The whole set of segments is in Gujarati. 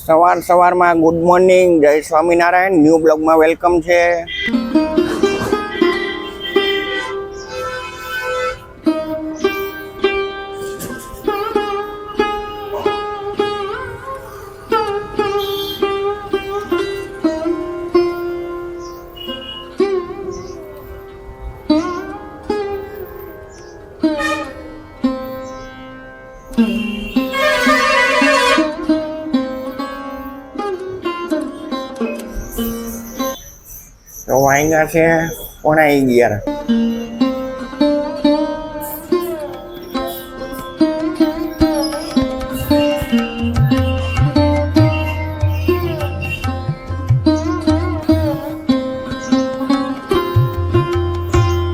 સવાર સવારમાં ગુડ મોર્નિંગ જય સ્વામિનારાયણ ન્યૂ બ્લોગમાં વેલકમ છે. તો વાંગ્યા છે પોણા અગિયાર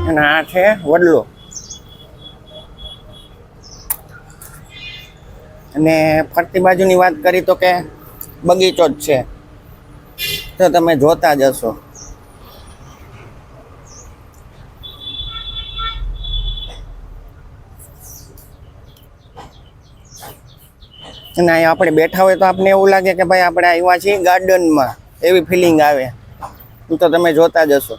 અને આ છે વડલો. અને ફરતી બાજુની વાત કરી તો કે બગીચો જ છે. તો તમે જોતા જ હશો. અને અહીંયા આપણે બેઠા હોય તો આપણે એવું લાગે કે ભાઈ આપણે આવ્યા છીએ ગાર્ડનમાં. એવી ફિલિંગ આવે. એ તો તમે જોતા જ હશો.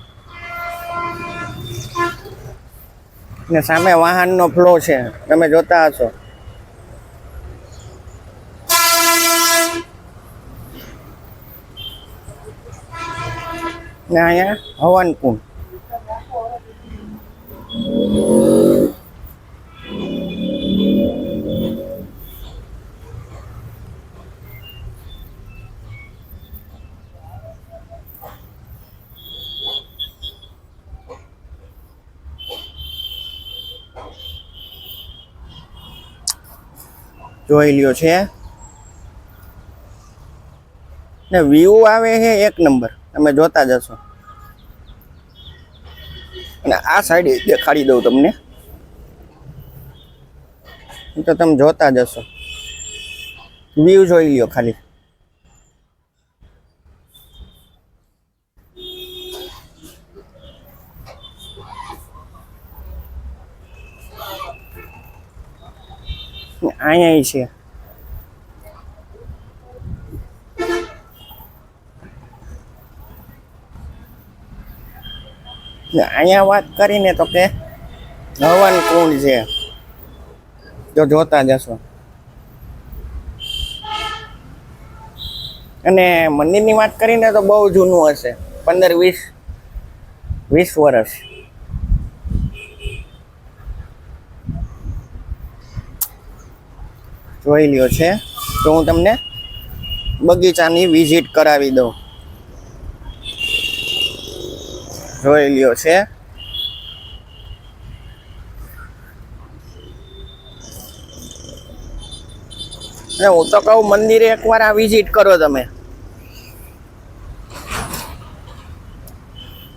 ને સામે વાહનનો ફ્લો છે. તમે જોતા હશો. ને અહીંયા હવન કુંડ જોઈ લ્યો છે. ને વ્યૂ આવે છે એક નંબર તમે જોતા જશો. અને આ સાઈડ દેખાડી દઉં તમને. તો તમે જોતા જશો. વ્યૂ જોઈ લ્યો ખાલી. અહીંયા છે. અહીંયા વાત કરીને તો કે હવન કુંડ છે? જો જોતા જશો. અને મંદિરની વાત કરીને તો બહુ જૂનું હશે, પંદર વીસ વીસ વર્ષ. જોઈ લ્યો છે, તો હું તમને બગીચાની વિઝિટ કરાવી દઉં. જોઈ લ્યો છે. ને હું તો કહું, મંદિરે એકવાર આ વિઝિટ કરો તમે.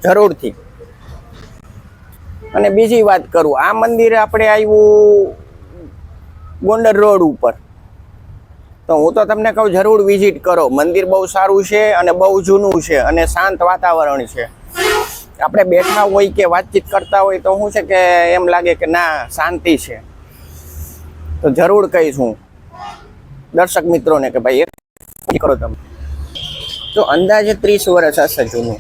જરૂરથી. અને બીજી વાત કરું, આ મંદિરે આપણે આવ્યું ગોંડલ રોડ ઉપર. તો હું તો તમને કહું, જરૂર વિઝિટ કરો. મંદિર બહુ સારું છે અને બહુ જૂનું છે અને શાંત વાતાવરણ છે. આપણે બેઠા હોય કે વાતચીત કરતા હોય તો શું છે કે એમ લાગે કે ના, શાંતિ છે. તો જરૂર કહીશ હું, દર્શક મિત્રોને કે ભાઈ, એક કરો તમે. તો અંદાજે ત્રીસ વર્ષ હશે જૂનું.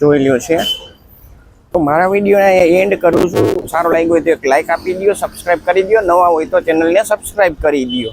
જોઈ લ્યો છે. તો મારા વિડીયોને એન્ડ કરું છું. સારો લાગ્યો હોય તો એક લાઇક આપી દો સબસ્ક્રાઈબ કરી દો નવા હોય તો ચેનલને સબસ્ક્રાઈબ કરી દો